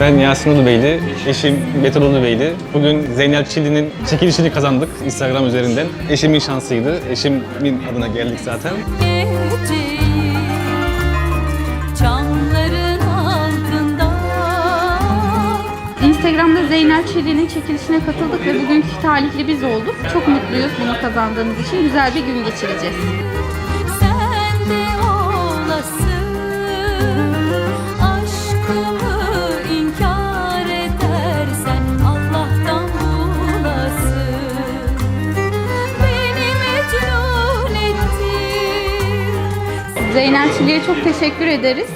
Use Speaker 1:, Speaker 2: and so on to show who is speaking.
Speaker 1: Ben Yasin Ulubeyli, eşim Betül Ulubeyli. Bugün Zeynel Çilli'nin çekilişini kazandık Instagram üzerinden. Eşimin şansıydı. Eşimin adına geldik zaten.
Speaker 2: Instagram'da Zeynel Çelik'in çekilişine katıldık ve bugünkü talihli biz olduk. Çok mutluyuz bunu kazandığımız için. Güzel bir gün geçireceğiz. Zeynel Çilli'ye çok teşekkür ederiz.